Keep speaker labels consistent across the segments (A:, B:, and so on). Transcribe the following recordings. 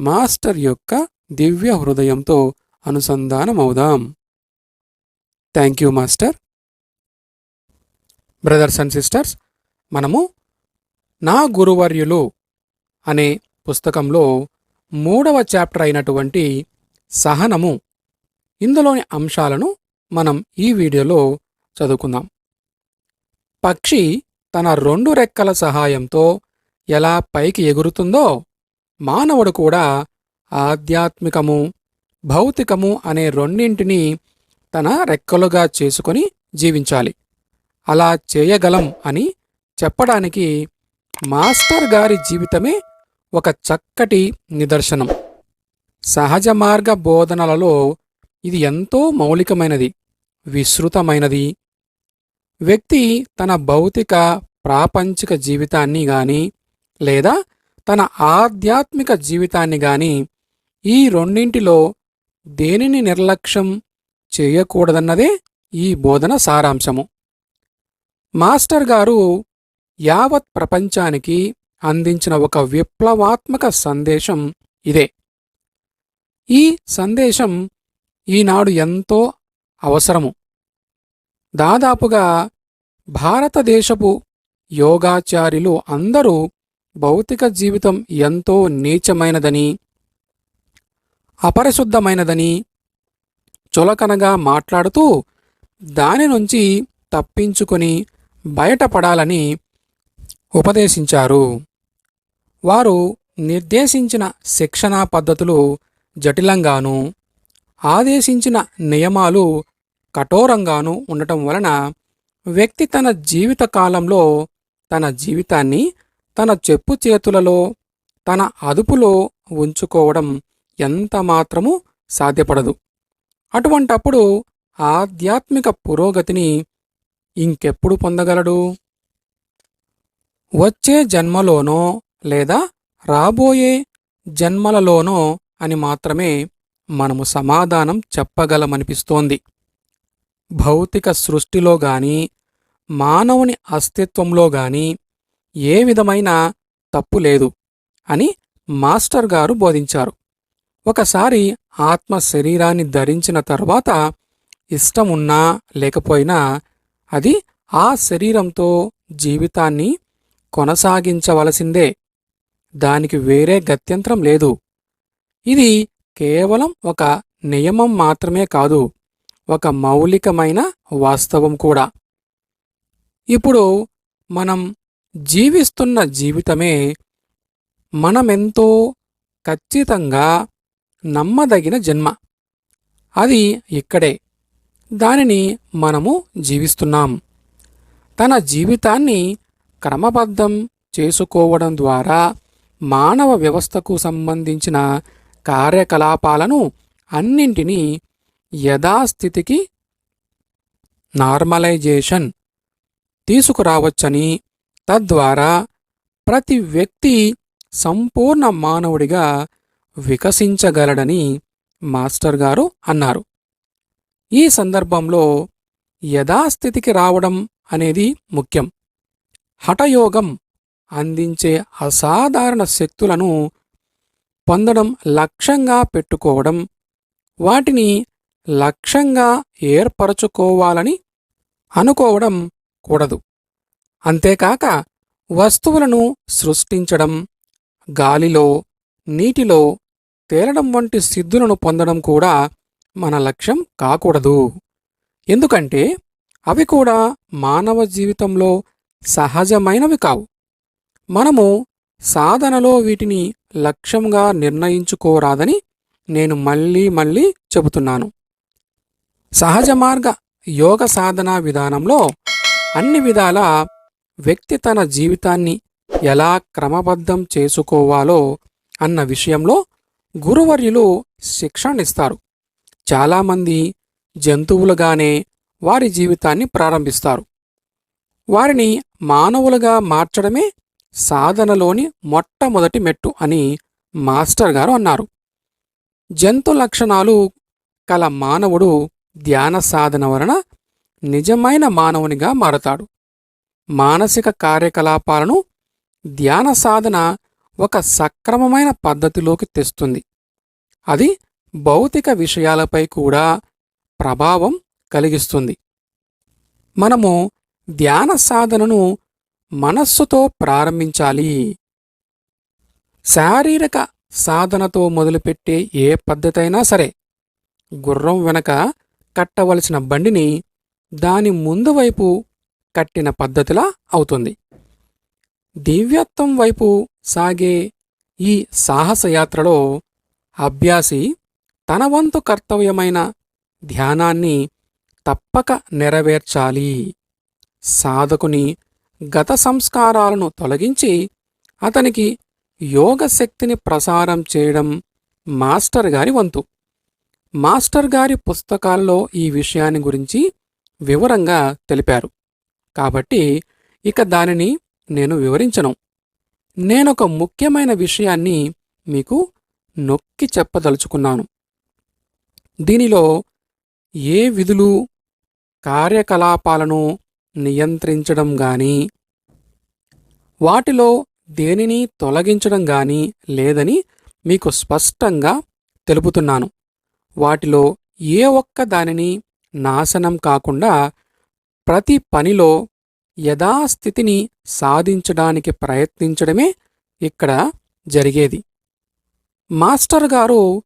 A: Master యొక్క దివ్య హృదయంతో అనుసంధానమవుదాం. Thank you master. Brothers and sisters మనము నా గురువర్యులు అనే పుస్తకంలో మూడవ చాప్టర్ అయినటువంటి సహనము ఇందులోని అంశాలను మనం ఈ వీడియోలో చదువుకుందాం. పక్షి తన రెండు రెక్కల సహాయంతో ఎలా పైకి ఎగురుతుందో మానవుడు కూడా ఆధ్యాత్మికము భౌతికము అనే రెండింటినీ తన రెక్కలుగా చేసుకొని జీవించాలి. అలా చేయగలం అని చెప్పడానికి మాస్టర్ గారి జీవితమే ఒక చక్కటి నిదర్శనం. సహజ మార్గ బోధనలలో ఇది ఎంతో మౌలికమైనది విస్తృతమైనది. వ్యక్తి తన భౌతిక ప్రాపంచిక జీవితాన్ని గాని లేదా తన ఆధ్యాత్మిక జీవితాన్ని గాని ఈ రెండింటిలో దేనిని నిర్లక్ష్యం చేయకూడదన్నదే ఈ బోధన సారాంశము. మాస్టర్ గారు యావత్ ప్రపంచానికి అందించిన ఒక విప్లవాత్మక సందేశం ఇదే. ఈ సందేశం ఈనాడు ఎంతో అవసరము. దాదాపుగా భారతదేశపు యోగాచార్యులు అందరూ భౌతిక జీవితం ఎంతో నీచమైనదని అపరిశుద్ధమైనదని చులకనగా మాట్లాడుతూ దాని నుంచి తప్పించుకొని బయటపడాలని ఉపదేశించారు. వారు నిర్దేశించిన శిక్షణా పద్ధతులు జటిలంగాను ఆదేశించిన నియమాలు కఠోరంగాను ఉండటం వలన వ్యక్తి తన జీవిత కాలంలో తన జీవితాన్ని తన చెప్పు చేతులలో తన అదుపులో ఉంచుకోవడం ఎంత మాత్రము సాధ్యపడదు. అటువంటప్పుడు ఆధ్యాత్మిక పురోగతిని ఇంకెప్పుడు పొందగలడు? వచ్చే జన్మలోనో లేదా రాబోయే జన్మలలోనో అని మాత్రమే మనము సమాధానం చెప్పగలమనిపిస్తోంది. భౌతిక సృష్టిలో గాని మానవుని అస్తిత్వంలో గాని ఏ విధమైన తప్పు లేదు అని మాస్టర్ గారు బోధించారు. ఒకసారి ఆత్మ శరీరాన్ని ధరించిన తర్వాత ఇష్టమున్నా లేకపోయినా అది ఆ శరీరంతో జీవితాన్ని కొనసాగించవలసిందే. దానికి వేరే గత్యంతరం లేదు. ఇది కేవలం ఒక నియమం మాత్రమే కాదు ఒక మౌలికమైన వాస్తవం కూడా. ఇప్పుడు మనం జీవిస్తున్న జీవితమే మనమెంతో ఖచ్చితంగా నమ్మదగిన జన్మ. అది ఇక్కడే. దానిని మనము జీవిస్తున్నాం. తన జీవితాన్ని క్రమబద్ధం చేసుకోవడం ద్వారా మానవ వ్యవస్థకు సంబంధించిన కార్యకలాపాలను అన్నింటినీ యథాస్థితికి నార్మలైజేషన్ తీసుకురావచ్చని తద్వారా ప్రతి వ్యక్తి సంపూర్ణ మానవుడిగా వికసించగలడని మాస్టర్ గారు అన్నారు. ఈ సందర్భంలో యథాస్థితికి రావడం అనేది ముఖ్యం. హఠయోగం అందించే అసాధారణ శక్తులను పొందడం లక్ష్యంగా పెట్టుకోవడం వాటిని లక్ష్యంగా ఏర్పరచుకోవాలని అనుకోవడం కూడదు. అంతేకాక వస్తువులను సృష్టించడం గాలిలో నీటిలో తేలడం వంటి సిద్ధులను పొందడం కూడా మన లక్ష్యం కాకూడదు. ఎందుకంటే అవి కూడా మానవ జీవితంలో సహజమైనవి కావు. మనము సాధనలో వీటిని లక్ష్యంగా నిర్ణయించుకోరాదని నేను మళ్ళీ మళ్ళీ చెబుతున్నాను. సహజ మార్గ యోగ సాధనా విధానంలో అన్ని విధాల వ్యక్తి తన జీవితాన్ని ఎలా క్రమబద్ధం చేసుకోవాలో అన్న విషయంలో గురువర్యులు శిక్షణిస్తారు చాలామంది జంతువులుగానే వారి జీవితాన్ని ప్రారంభిస్తారు. వారిని మానవులుగా మార్చడమే సాధనలోని మొట్టమొదటి మెట్టు అని మాస్టర్ గారు అన్నారు. జంతు లక్షణాలు కల మానవుడు ధ్యాన సాధన వలన నిజమైన మానవునిగా మారతాడు. మానసిక కార్యకలాపాలను ధ్యాన సాధన ఒక సక్రమమైన పద్ధతిలోకి తెస్తుంది. అది భౌతిక విషయాలపై కూడా ప్రభావం కలిగిస్తుంది. మనము ధ్యాన సాధనను మనస్సుతో ప్రారంభించాలి. శారీరక సాధనతో మొదలుపెట్టే ఏ పద్ధతైనా సరే గుర్రం వెనక కట్టవలసిన బండిని దాని ముందు వైపు కట్టిన పద్ధతిలా అవుతుంది. దివ్యత్వం వైపు సాగే ఈ సాహసయాత్రలో అభ్యాసి తన వంతు కర్తవ్యమైన ధ్యానాన్ని తప్పక నెరవేర్చాలి. సాధకుని గత సంస్కారాలను తొలగించి అతనికి యోగ శక్తిని ప్రసారం చేయడం మాస్టర్ గారి వంతు. మాస్టర్ గారి పుస్తకాల్లో ఈ విషయాన్ని గురించి వివరంగా తెలిపారు. కాబట్టి ఇక దానిని నేను వివరించను. నేనొక ముఖ్యమైన విషయాన్ని మీకు నొక్కి చెప్పదలుచుకున్నాను. దీనిలో ఏ విధులు కార్యకలాపాలను నియంత్రించడం గాని వాటిలో దేనిని తొలగించడం గాని లేదని మీకు స్పష్టంగా తెలుపుతున్నాను. వాటిలో ఏ ఒక్క దానిని నాశనం కాకుండా ప్రతి పనిలో యథాస్థితిని సాధించడానికి ప్రయత్నించడమే ఇక్కడ జరిగేది. మాస్టర్ గారు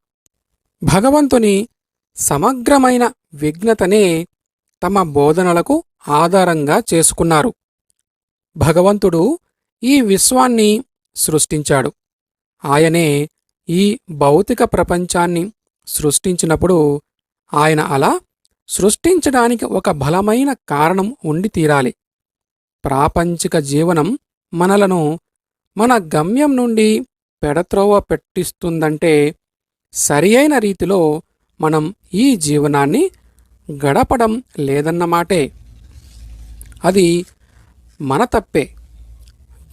A: భగవంతుని సమగ్రమైన విఘ్నతనే తమ బోధనలకు ఆధారంగా చేసుకున్నారు. భగవంతుడు ఈ విశ్వాన్ని సృష్టించాడు. ఆయనే ఈ భౌతిక ప్రపంచాన్ని సృష్టించినప్పుడు ఆయన అలా సృష్టించడానికి ఒక బలమైన కారణం ఉండి తీరాలి. ప్రాపంచిక జీవనం మనలను మన గమ్యం నుండి పెడత్రోవ పెట్టిస్తుందంటే సరియైన రీతిలో మనం ఈ జీవనాన్ని గడపడం లేదన్నమాటే అది మన తప్పే.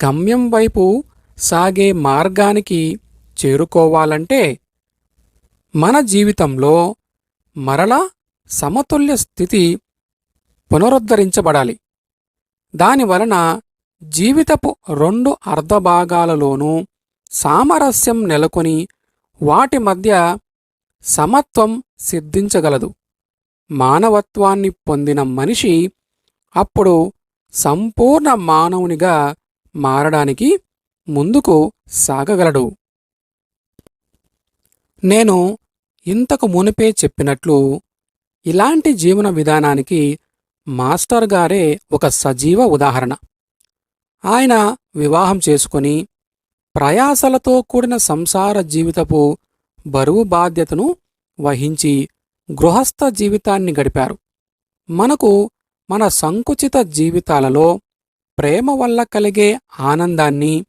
A: గమ్యం వైపు సాగే మార్గానికి చేరుకోవాలంటే మన జీవితంలో మరలా సమతుల్య స్థితి పునరుద్ధరించబడాలి. దానివలన జీవితపు రెండు అర్ధభాగాలలోనూ సామరస్యం నెలకొని వాటి మధ్య సమత్వం సిద్ధించగలదు. మానవత్వాన్ని పొందిన మనిషి అప్పుడు సంపూర్ణ మానవునిగా మారడానికి ముందుకు సాగగలడు. నేను ఇంతకు మునిపే చెప్పినట్లు ఇలాంటి జీవన విధానానికి మాస్టర్ గారే ఒక సజీవ ఉదాహరణ. ఆయన వివాహం చేసుకొని ప్రయాసలతో కూడిన సంసార జీవితపు బరువు బాధ్యతను వహించి గృహస్థ జీవితాన్ని గడిపారు. మనకు మన సంకుచిత జీవితాలలో ప్రేమ వల్ల కలిగే ఆనందాన్ని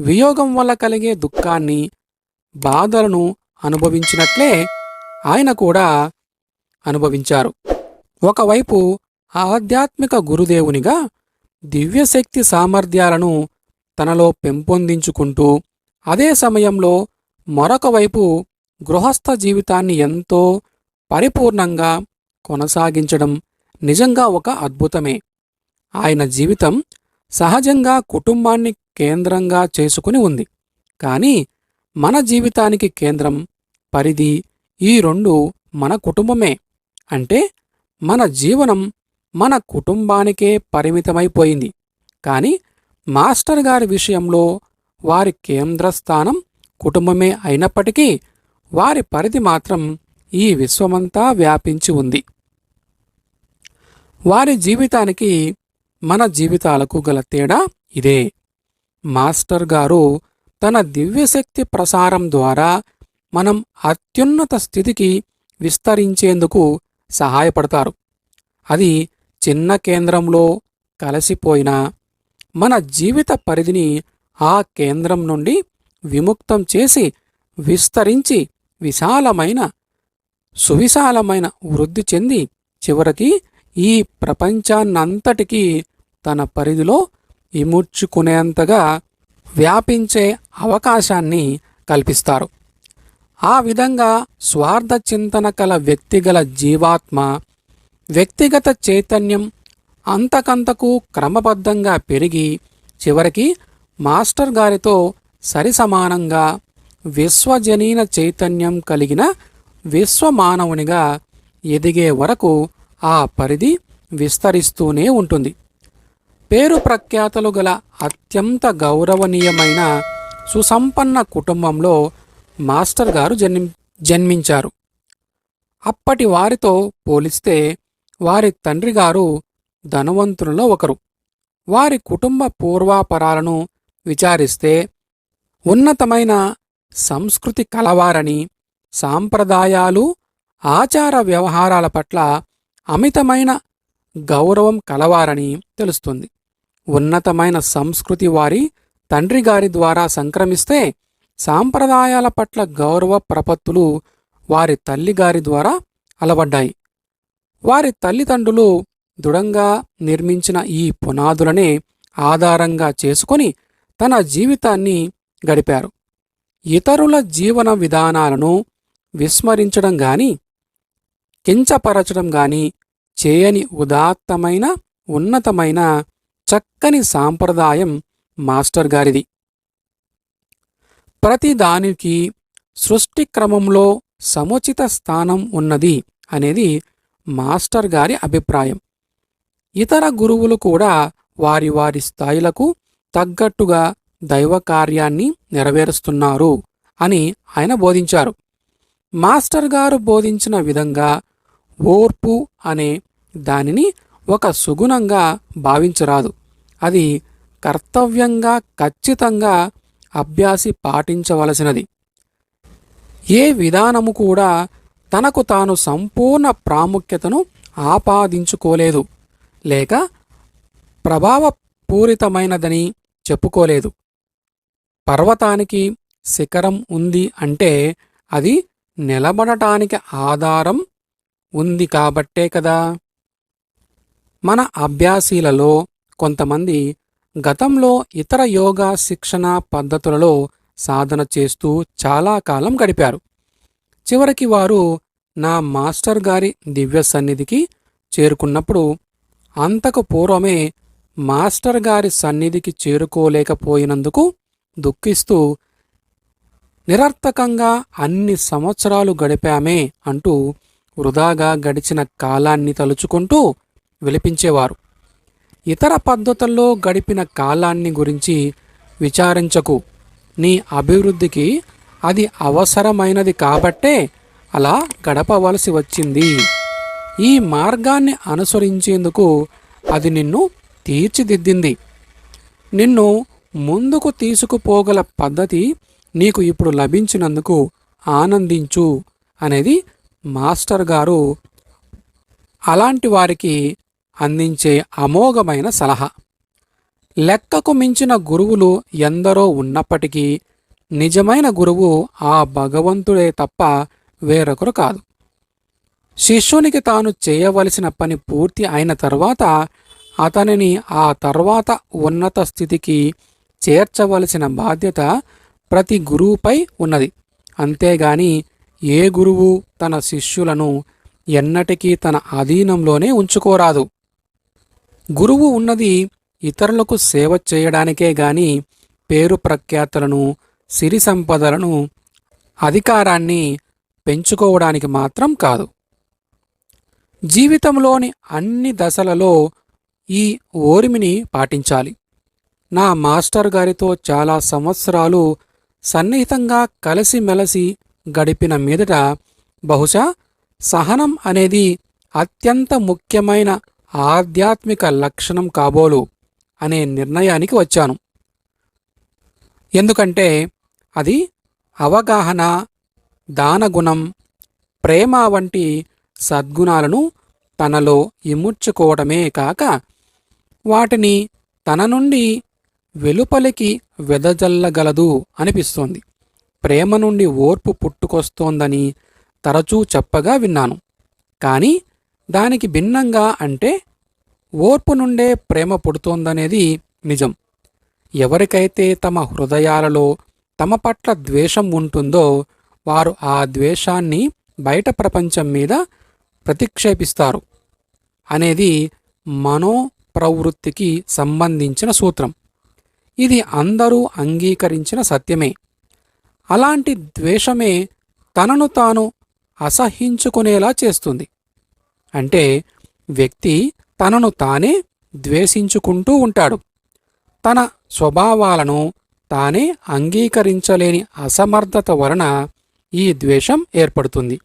A: వియోగం వల్ల కలిగే దుఃఖాన్ని బాధలను అనుభవించినట్లే ఆయన కూడా అనుభవించారు. ఒకవైపు ఆధ్యాత్మిక గురుదేవునిగా దివ్యశక్తి సామర్థ్యాలను తనలో పెంపొందించుకుంటూ అదే సమయంలో మరొక వైపు గృహస్థ జీవితాన్ని ఎంతో పరిపూర్ణంగా కొనసాగించడం నిజంగా ఒక అద్భుతమే. ఆయన జీవితం సహజంగా కుటుంబాన్ని కేంద్రంగా చేసుకుని ఉంది. కానీ మన జీవితానికి కేంద్రం పరిధి ఈ రెండు మన కుటుంబమే. అంటే మన జీవనం మన కుటుంబానికే పరిమితమైపోయింది. కానీ మాస్టర్ గారి విషయంలో వారి కేంద్రస్థానం కుటుంబమే అయినప్పటికీ వారి పరిధి మాత్రం ఈ విశ్వమంతా వ్యాపించి ఉంది. వారి జీవితానికి మన జీవితాలకు గల తేడా ఇదే. మాస్టర్ గారు తన దివ్యశక్తి ప్రసారం ద్వారా మనం అత్యున్నత స్థితికి విస్తరించేందుకు సహాయపడతారు. అది చిన్న కేంద్రంలో కలసిపోయినా మన జీవిత పరిధిని ఆ కేంద్రం నుండి విముక్తం చేసి విస్తరించి విశాలమైన సువిశాలమైన వృద్ధి చెంది చివరికి ఈ ప్రపంచాన్నంతటికీ తన పరిధిలో ఇముడ్చుకునేంతగా వ్యాపించే అవకాశాన్ని కల్పిస్తారు. ఆ విధంగా స్వార్థ చింతన కల వ్యక్తిగల జీవాత్మ వ్యక్తిగత చైతన్యం అంతకంతకు క్రమబద్ధంగా పెరిగి చివరికి మాస్టర్ గారితో సరిసమానంగా విశ్వజనీన చైతన్యం కలిగిన విశ్వమానవునిగా ఎదిగే వరకు ఆ పరిధి విస్తరిస్తూనే ఉంటుంది. పేరు ప్రఖ్యాతలు గల అత్యంత గౌరవనీయమైన సుసంపన్న కుటుంబంలో మాస్టర్ గారు జన్మి జన్మించారు. అప్పటి వారితో పోలిస్తే వారి తండ్రి గారు ధనవంతులలో ఒకరు. వారి కుటుంబ పూర్వాపరాలను విచారిస్తే ఉన్నతమైన సంస్కృతి కలవారని సాంప్రదాయాలు ఆచార వ్యవహారాల పట్ల అమితమైన గౌరవం కలవారని తెలుస్తుంది. ఉన్నతమైన సంస్కృతి వారి తండ్రి గారి ద్వారా సంక్రమిస్తే సాంప్రదాయాల పట్ల గౌరవ ప్రపత్తులు వారి తల్లిగారి ద్వారా అలవడ్డాయి. వారి తల్లిదండ్రులు దృఢంగా నిర్మించిన ఈ పునాదులనే ఆధారంగా చేసుకొని తన జీవితాన్ని గడిపారు. ఇతరుల జీవన విధానాలను విస్మరించడం గాని కించపరచడం గాని చేయని ఉదాత్తమైన ఉన్నతమైన చక్కని సాంప్రదాయం మాస్టర్ గారిది. ప్రతిదానికి సృష్టి క్రమంలో సముచిత స్థానం ఉన్నది అనేది మాస్టర్ గారి అభిప్రాయం. ఇతర గురువులు కూడా వారి వారి స్థాయిలకు తగ్గట్టుగా దైవ కార్యాన్ని నెరవేరుస్తున్నారు అని ఆయన బోధించారు. మాస్టర్ గారు బోధించిన విధంగా ఓర్పు అనే దానిని ఒక సుగుణంగా భావించరాదు. అది కర్తవ్యంగా ఖచ్చితంగా అభ్యాసి పాటించవలసినది. ఏ విధానము కూడా తనకు తాను సంపూర్ణ ప్రాముఖ్యతను ఆపాదించుకోలేదు లేక ప్రభావపూరితమైనదని చెప్పుకోలేదు. పర్వతానికి శిఖరం ఉంది అంటే అది నిలబడటానికి ఆధారం ఉంది కాబట్టే కదా. మన అభ్యాసీలలో కొంతమంది గతంలో ఇతర యోగా శిక్షణ పద్ధతులలో సాధన చేస్తూ చాలా కాలం గడిపారు. చివరికి వారు నా మాస్టర్ గారి దివ్య సన్నిధికి చేరుకున్నప్పుడు అంతకు పూర్వమే మాస్టర్ గారి సన్నిధికి చేరుకోలేకపోయినందుకు దుఃఖిస్తూ నిరర్థకంగా అన్ని సంవత్సరాలు గడిపామే అంటూ వృధాగా గడిచిన కాలాన్ని తలుచుకుంటూ విలిపించేవారు. ఇతర పద్ధతుల్లో గడిపిన కాలాన్ని గురించి విచారించకు. నీ అభివృద్ధికి అది అవసరమైనది కాబట్టే అలా గడపవలసి వచ్చింది. ఈ మార్గాన్ని అనుసరించేందుకు అది నిన్ను తీర్చిదిద్దింది. నిన్ను ముందుకు తీసుకుపోగల పద్ధతి నీకు ఇప్పుడు లభించినందుకు ఆనందించు అనేది మాస్టర్ గారు అలాంటి వారికి అందించే అమోఘమైన సలహా. లెక్కకు మించిన గురువులు ఎందరో ఉన్నప్పటికీ నిజమైన గురువు ఆ భగవంతుడే తప్ప వేరొకరు కాదు. శిష్యునికి తాను చేయవలసిన పని పూర్తి అయిన తర్వాత అతనిని ఆ తర్వాత ఉన్నత స్థితికి చేర్చవలసిన బాధ్యత ప్రతి గురువుపై ఉన్నది. అంతేగాని ఏ గురువు తన శిష్యులను ఎన్నటికీ తన అధీనంలోనే ఉంచుకోరాదు. గురువు ఉన్నది ఇతరులకు సేవ చేయడానికే గాని పేరు ప్రఖ్యాతులను సిరి సంపదలను అధికారాన్ని పెంచుకోవడానికి మాత్రం కాదు. జీవితంలోని అన్ని దశలలో ఈ ఓరిమిని పాటించాలి. నా మాస్టర్ గారితో చాలా సంవత్సరాలు సన్నిహితంగా కలిసిమెలసి గడిపిన మీదట బహుశా సహనం అనేది అత్యంత ముఖ్యమైన ఆధ్యాత్మిక లక్షణం కాబోలు అనే నిర్ణయానికి వచ్చాను. ఎందుకంటే అది అవగాహన దానగుణం ప్రేమ వంటి సద్గుణాలను తనలో ఇముడ్చుకోవడమే కాక వాటిని తన నుండి వెలుపలికి వెదజల్లగలదు అనిపిస్తోంది. ప్రేమ నుండి ఓర్పు పుట్టుకొస్తోందని తరచూ చెప్పగా విన్నాను. కానీ దానికి భిన్నంగా అంటే ఓర్పు నుండే ప్రేమ పుడుతోందనేది నిజం. ఎవరికైతే తమ హృదయాలలో తమ పట్ల ద్వేషం ఉంటుందో వారు ఆ ద్వేషాన్ని బయట ప్రపంచం మీద ప్రతిక్షేపిస్తారు అనేది మనో ప్రవృత్తికి సంబంధించిన సూత్రం. ఇది అందరూ అంగీకరించిన సత్యమే. అలాంటి ద్వేషమే తనను తాను అసహించుకునేలా చేస్తుంది. అంటే వ్యక్తి తనను తానే ద్వేషించుకుంటూ ఉంటాడు. తన స్వభావాలను తానే అంగీకరించలేని అసమర్థత వలన ఈ ద్వేషం ఏర్పడుతుంది.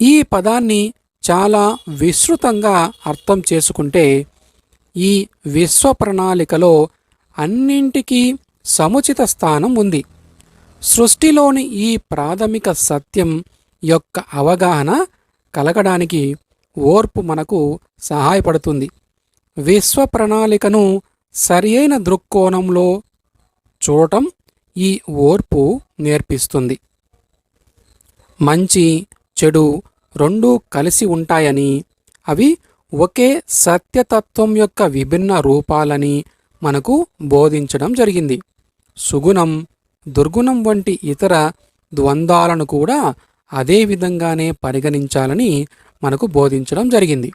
A: ఈ పదాన్ని చాలా విస్తృతంగా అర్థం చేసుకుంటే ఈ విశ్వ ప్రణాళికలో అన్నింటికీ సముచిత స్థానం ఉంది. సృష్టిలోని ఈ ప్రాథమిక సత్యం యొక్క అవగాహన కలగడానికి ఓర్పు మనకు సహాయపడుతుంది. విశ్వ ప్రణాళికను సరియైన దృక్కోణంలో చూడటం ఈ ఓర్పు నేర్పిస్తుంది. మంచి చెడు రెండూ కలిసి ఉంటాయని అవి ఒకే సత్యతత్వం యొక్క విభిన్న రూపాలని మనకు బోధించడం జరిగింది. సుగుణం దుర్గుణం వంటి ఇతర ద్వంద్వాలను కూడా అదే విధంగానే పరిగణించాలని మనకు బోధించడం జరిగింది.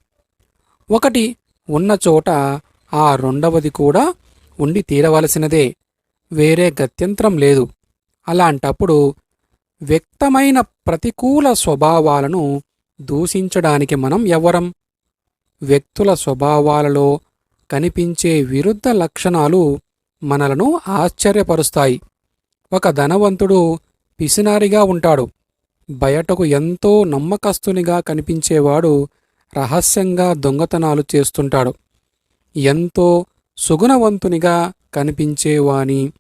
A: ఒకటి ఉన్న చోట ఆ రెండవది కూడా ఉండి తీరవలసినదే. వేరే గత్యంతరం లేదు. అలాంటప్పుడు వ్యక్తమైన ప్రతికూల స్వభావాలను దూషించడానికి మనం ఎవరం వ్యక్తుల స్వభావాలలో కనిపించే విరుద్ధ లక్షణాలు మనలను ఆశ్చర్యపరుస్తాయి. ఒక ధనవంతుడు పిసినారిగా ఉంటాడు. బయటకు ఎంతో నమ్మకస్తునిగా కనిపించేవాడు రహస్యంగా దొంగతనాలు చేస్తుంటాడు. ఎంతో సుగుణవంతునిగా కనిపించేవాని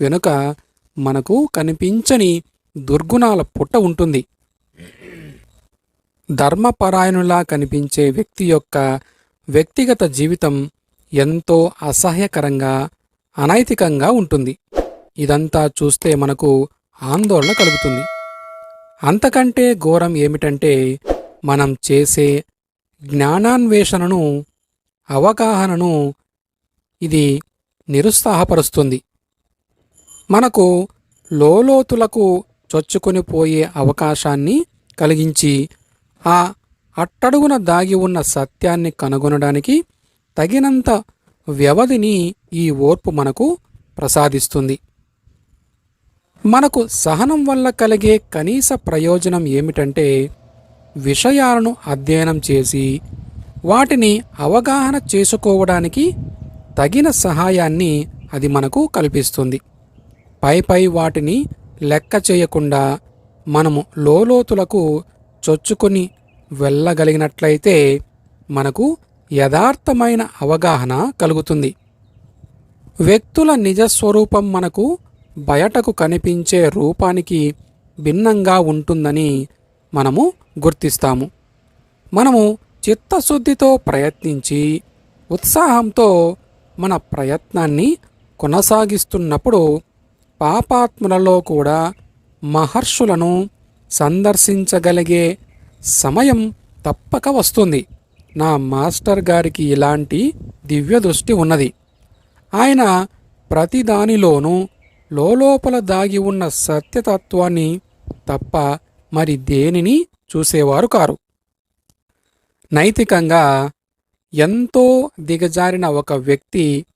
A: వెనుక మనకు కనిపించని దుర్గుణాల పుట్ట ఉంటుంది. ధర్మపరాయణులా కనిపించే వ్యక్తి యొక్క వ్యక్తిగత జీవితం ఎంతో అసహ్యకరంగా అనైతికంగా ఉంటుంది. ఇదంతా చూస్తే మనకు ఆందోళన కలుగుతుంది. అంతకంటే ఘోరం ఏమిటంటే మనం చేసే జ్ఞానాన్వేషణను అవగాహనను ఇది నిరుత్సాహపరుస్తుంది. మనకు లోలోతులకు చొచ్చుకొని పోయే అవకాశాన్ని కలిగించి ఆ అట్టడుగున దాగి ఉన్న సత్యాన్ని కనుగొనడానికి తగినంత వ్యవధిని ఈ ఓర్పు మనకు ప్రసాదిస్తుంది. మనకు సహనం వల్ల కలిగే కనీస ప్రయోజనం ఏమిటంటే విషయాలను అధ్యయనం చేసి వాటిని అవగాహన చేసుకోవడానికి తగిన సహాయాన్ని అది మనకు కల్పిస్తుంది. పై పై వాటిని లెక్క చేయకుండా మనము లోలోతులకు చొచ్చుకొని వెళ్ళగలిగినట్లయితే మనకు యథార్థమైన అవగాహన కలుగుతుంది. వ్యక్తుల నిజస్వరూపం మనకు బయటకు కనిపించే రూపానికి భిన్నంగా ఉంటుందని మనము గుర్తిస్తాము. మనము చిత్తశుద్ధితో ప్రయత్నించి ఉత్సాహంతో మన ప్రయత్నాన్ని కొనసాగిస్తున్నప్పుడు పాపాత్ములలో కూడా మహర్షులను సందర్శించగలిగే సమయం తప్పక వస్తుంది. నా మాస్టర్ గారికి ఇలాంటి దివ్య దృష్టి ఉన్నది. ఆయన ప్రతిదానిలోనూ లోలోపల దాగి ఉన్న సత్యతత్వాన్ని తప్ప మరి దేనిని చూసేవారు కారు? నైతికంగా ఎంతో దిగజారిన ఒక వ్యక్తి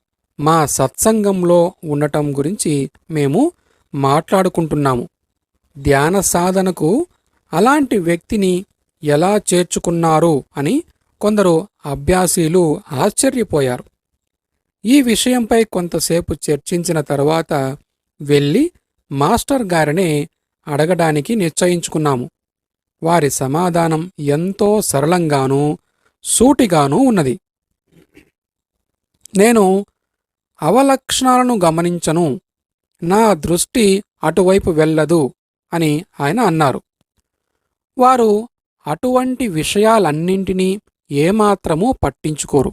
A: మా సత్సంగంలో ఉండటం గురించి మేము మాట్లాడుకుంటున్నాము. ధ్యాన సాధనకు అలాంటి వ్యక్తిని ఎలా చేర్చుకున్నారు అని కొందరు అభ్యాసీలు ఆశ్చర్యపోయారు. ఈ విషయంపై కొంతసేపు చర్చించిన తర్వాత వెళ్ళి మాస్టర్ గారినే అడగడానికి నిశ్చయించుకున్నాము. వారి సమాధానం ఎంతో సరళంగానూ సూటిగానూ ఉన్నది. నేను అవలక్షణాలను గమనించను నా దృష్టి అటువైపు వెళ్ళదు అని ఆయన అన్నారు. వారు అటువంటి విషయాలన్నింటినీ ఏమాత్రమూ పట్టించుకోరు.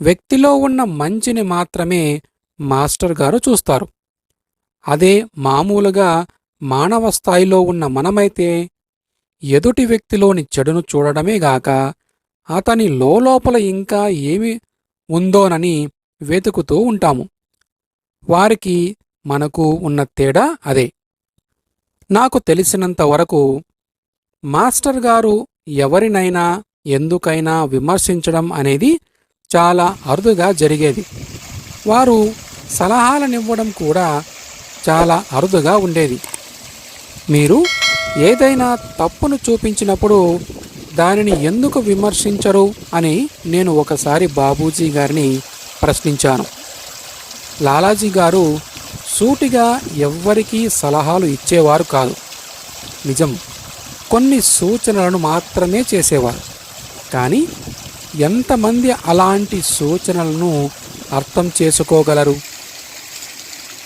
A: వ్యక్తిలో ఉన్న మంచిని మాత్రమే మాస్టర్ గారు చూస్తారు. అదే మామూలుగా మానవ స్థాయిలో ఉన్న మనమైతే ఎదుటి వ్యక్తిలోని చెడును చూడడమే గాక అతని లోపల ఇంకా ఏమి ఉందోనని వెతుకుతూ ఉంటాము. వారికి మనకు ఉన్న తేడా అదే. నాకు తెలిసినంత వరకు మాస్టర్ గారు ఎవరినైనా ఎందుకైనా విమర్శించడం అనేది చాలా అరుదుగా జరిగేది. వారు సలహాలనివ్వడం కూడా చాలా అరుదుగా ఉండేది. మీరు ఏదైనా తప్పును చూపించినప్పుడు దానిని ఎందుకు విమర్శించరు అని నేను ఒకసారి బాబూజీ గారిని ప్రశ్నించాను. లాలాజీ గారు సూటిగా ఎవ్వరికీ సలహాలు ఇచ్చేవారు కాదు. నిజం కొన్ని సూచనలను మాత్రమే చేసేవారు. కానీ ఎంతమంది అలాంటి సూచనలను అర్థం చేసుకోగలరు?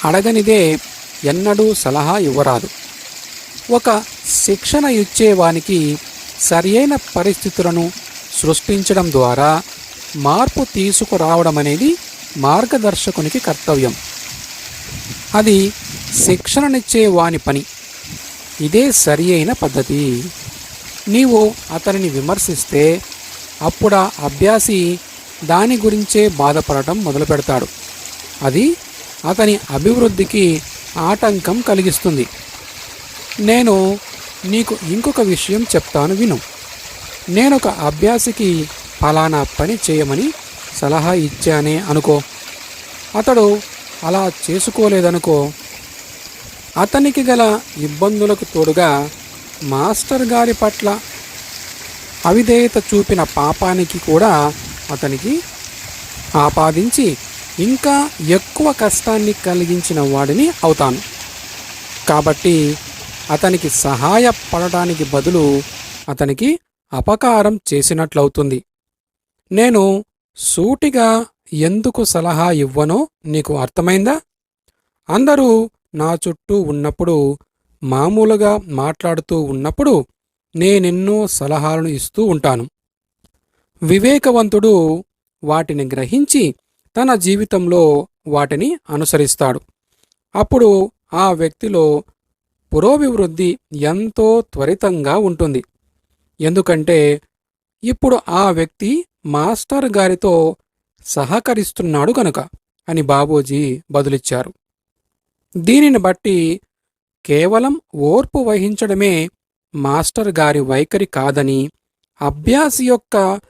A: అడగనిదే ఎన్నడూ సలహా ఇవ్వరాదు. ఒక శిక్షణ ఇచ్చేవానికి సరియైన పరిస్థితులను సృష్టించడం ద్వారా మార్పు తీసుకురావడం అనేది మార్గదర్శకునికి కర్తవ్యం. అది శిక్షణనిచ్చే వాని పని. ఇదే సరి అయిన పద్ధతి. నీవు అతనిని విమర్శిస్తే అప్పుడా అభ్యాసి దాని గురించే బాధపడటం మొదలు పెడతాడు అది అతని అభివృద్ధికి ఆటంకం కలిగిస్తుంది. నేను నీకు ఇంకొక విషయం చెప్తాను విను. నేనొక అభ్యాసికి ఫలానా పని చేయమని సలహా ఇచ్చానే అనుకో. అతడు అలా చేసుకోలేదనుకో. అతనికి గల ఇబ్బందులకు తోడుగా మాస్టర్ గారి పట్ల అవిధేయత చూపిన పాపానికి కూడా అతనికి ఆపాదించి ఇంకా ఎక్కువ కష్టాన్ని కలిగించిన వాడిని అవుతాను. కాబట్టి అతనికి సహాయపడటానికి బదులు అతనికి అపకారం చేసినట్లవుతుంది. నేను సూటిగా ఎందుకు సలహా ఇవ్వనో నీకు అర్థమైందా? అందరూ నా చుట్టూ ఉన్నప్పుడు మామూలుగా మాట్లాడుతూ ఉన్నప్పుడు నేనెన్నో సలహాలను ఇస్తూ ఉంటాను. వివేకవంతుడు వాటిని గ్రహించి తన జీవితంలో వాటిని అనుసరిస్తాడు. అప్పుడు ఆ వ్యక్తిలో పురోభివృద్ధి ఎంతో త్వరితంగా ఉంటుంది. ఎందుకంటే ఇప్పుడు ఆ వ్యక్తి మాస్టర్ గారితో సహకరిస్తున్నాడు గనుక అని బాబూజీ బదులిచ్చారు. దీనిని బట్టి కేవలం ఓర్పు వహించడమే మాస్టర్ గారి వైఖరి కాదని అభ్యాసి యొక్క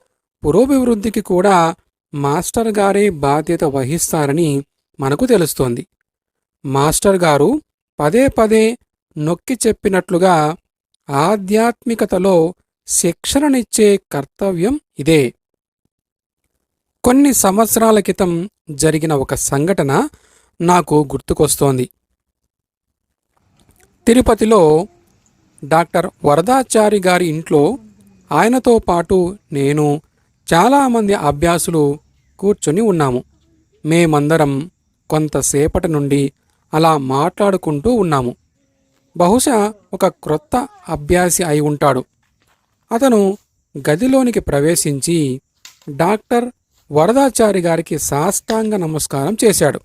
A: పురోభివృద్ధికి కూడా మాస్టర్ గారే బాధ్యత వహిస్తారని మనకు తెలుస్తోంది. మాస్టర్ గారు పదే పదే నొక్కి చెప్పినట్లుగా ఆధ్యాత్మికతలో శిక్షణనిచ్చే కర్తవ్యం ఇదే. కొన్ని సంవత్సరాల క్రితం జరిగిన ఒక సంఘటన నాకు గుర్తుకొస్తోంది. తిరుపతిలో డాక్టర్ వరదాచారి గారి ఇంట్లో ఆయనతో పాటు నేను చాలామంది అభ్యాసులు కూర్చొని ఉన్నాము. మేమందరం కొంతసేపటి నుండి అలా మాట్లాడుకుంటూ ఉన్నాము. బహుశా ఒక క్రొత్త అభ్యాసి అయి ఉంటాడు. అతను గదిలోనికి ప్రవేశించి డాక్టర్ వరదాచారి గారికి సాష్టాంగ నమస్కారం చేశాడు.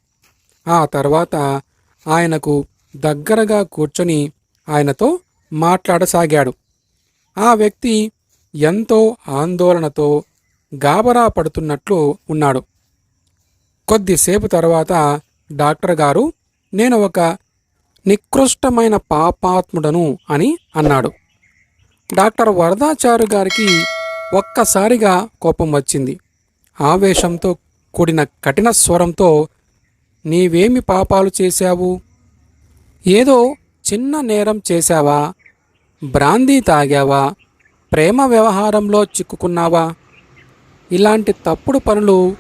A: ఆ తర్వాత ఆయనకు దగ్గరగా కూర్చొని ఆయనతో మాట్లాడసాగాడు. ఆ వ్యక్తి ఎంతో ఆందోళనతో గాబరా పడుతున్నట్లు ఉన్నాడు. కొద్దిసేపు తర్వాత డాక్టర్ గారు నేను ఒక నికృష్టమైన పాపాత్ముడను అని అన్నాడు. డాక్టర్ వరదాచారు గారికి ఒక్కసారిగా కోపం వచ్చింది. ఆవేశంతో కూడిన కఠిన స్వరంతో నీవేమి పాపాలు చేశావు? ఏదో చిన్న నేరం చేశావా? బ్రాందీ తాగావా? ప్రేమ వ్యవహారంలో చిక్కుకున్నావా? ఇలాంటి తప్పుడు పనులు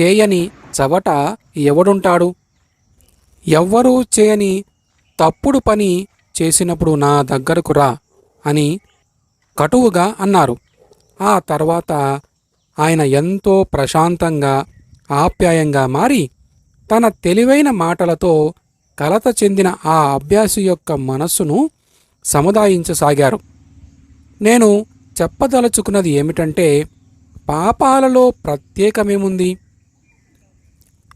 A: చేయని చవట ఎవడుంటాడు? ఎవ్వరూ చేయని తప్పుడు పని చేసినప్పుడు నా దగ్గరకు రా అని కటువుగా అన్నారు. ఆ తర్వాత ఆయన ఎంతో ప్రశాంతంగా ఆప్యాయంగా మారి తన తెలివైన మాటలతో కలత చెందిన ఆ అభ్యాసి యొక్క మనస్సును సముదాయించసాగారు. నేను చెప్పదలుచుకున్నది ఏమిటంటే పాపాలలో ప్రత్యేకమేముంది?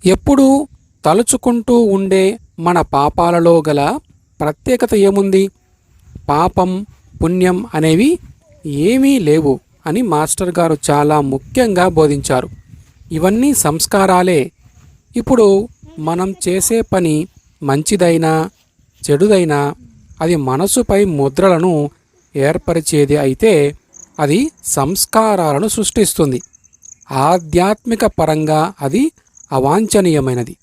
A: ఎప్పుడూ తలుచుకుంటూ ఉండే మన పాపాలలో గల ప్రత్యేకత ఏముంది? పాపం పుణ్యం అనేవి ఏమీ లేవు అని మాస్టర్ గారు చాలా ముఖ్యంగా బోధించారు. ఇవన్నీ సంస్కారాలే. ఇప్పుడు మనం చేసే పని మంచిదైనా చెడుదైనా అది మనసుపై ముద్రలను ఏర్పరిచేది అయితే అది సంస్కారాలను సృష్టిస్తుంది. ఆధ్యాత్మిక పరంగా అది అవాంఛనీయమైనది.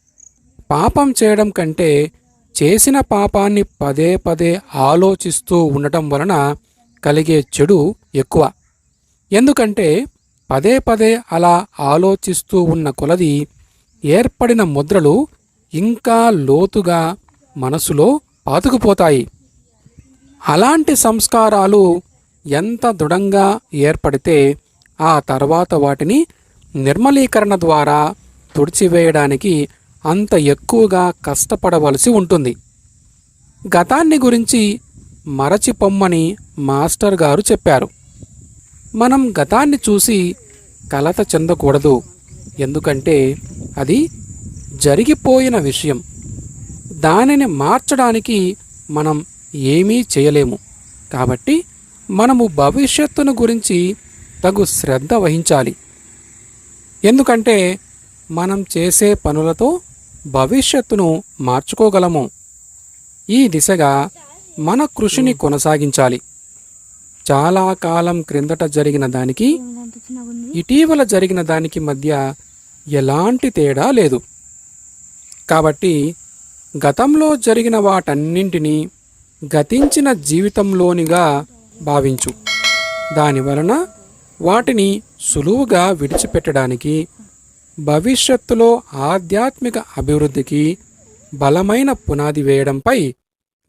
A: పాపం చేయడం కంటే చేసిన పాపాన్ని పదే పదే ఆలోచిస్తూ ఉండటం వలన కలిగే చెడు ఎక్కువ. ఎందుకంటే పదే పదే అలా ఆలోచిస్తూ ఉన్న కొలది ఏర్పడిన ముద్రలు ఇంకా లోతుగా మనసులో పాతుకుపోతాయి. అలాంటి సంస్కారాలు ఎంత దృఢంగా ఏర్పడితే ఆ తర్వాత వాటిని నిర్మలీకరణ ద్వారా తుడిచివేయడానికి అంత ఎక్కువగా కష్టపడవలసి ఉంటుంది. గతాన్ని గురించి మరచిపొమ్మని మాస్టర్ గారు చెప్పారు. మనం గతాన్ని చూసి కలత చెందకూడదు. ఎందుకంటే అది జరిగిపోయిన విషయం. దానిని మార్చడానికి మనం ఏమీ చేయలేము. కాబట్టి మనము భవిష్యత్తును గురించి తగు శ్రద్ధ వహించాలి. ఎందుకంటే మనం చేసే పనులతో భవిష్యత్తును మార్చుకోగలము. ఈ దిశగా మన కృషిని కొనసాగించాలి. చాలా కాలం క్రిందట జరిగిన దానికి ఇటీవల జరిగిన దానికి మధ్య ఎలాంటి తేడా లేదు. కాబట్టి గతంలో జరిగిన వాటన్నింటినీ గతించిన జీవితంలోనిగా భావించు. దానివలన వాటిని సులువుగా విడిచిపెట్టడానికి భవిష్యత్తులో ఆధ్యాత్మిక అభివృద్ధికి బలమైన పునాది వేయడంపై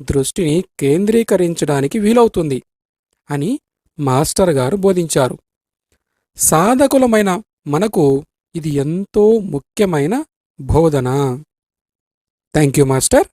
A: దృష్టిని కేంద్రీకరించడానికి వీలవుతుంది అని మాస్టర్ గారు బోధించారు. సాధకులమైన మనకు ఇది ఎంతో ముఖ్యమైన బోధన. Thank you master.